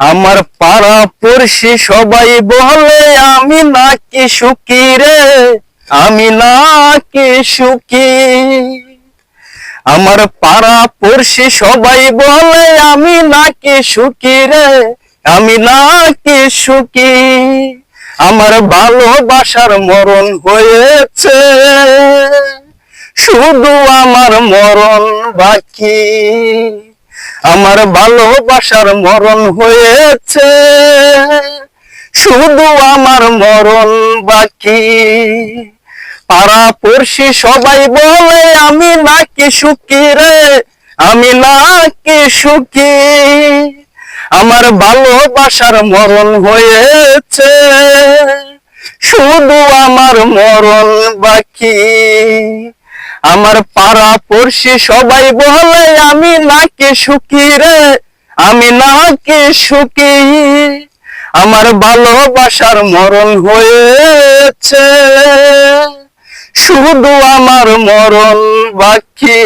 আমার পাড়া পড়শি সবাই বলে, আমি নাকি সুখী রে, আমি নাকি সুখী। আমার পাড়া পড়শি সবাই বলে, আমি নাকি সুখী রে, আমি নাকি সুখী। আমার ভালোবাসার মরণ হয়েছে, শুধু আমার মরণ বাকি। আমার ভালোবাসার মরণ হয়েছে। শুধু আমার মরণ বাকি। পাড়া পড়শি সবাই বলে, আমি নাকি সুখী রে? আমি নাকি সুখী? আমার ভালোবাসার মরণ হয়েছে। শুধু আমার মরণ বাকি। আমার পাড়া পড়শি সবাই বলে, আমি নাকি সুখী রে, আমি নাকি সুখী। আমার ভালোবাসার মরণ হয়েছে, শুধু আমার মরণ বাকি।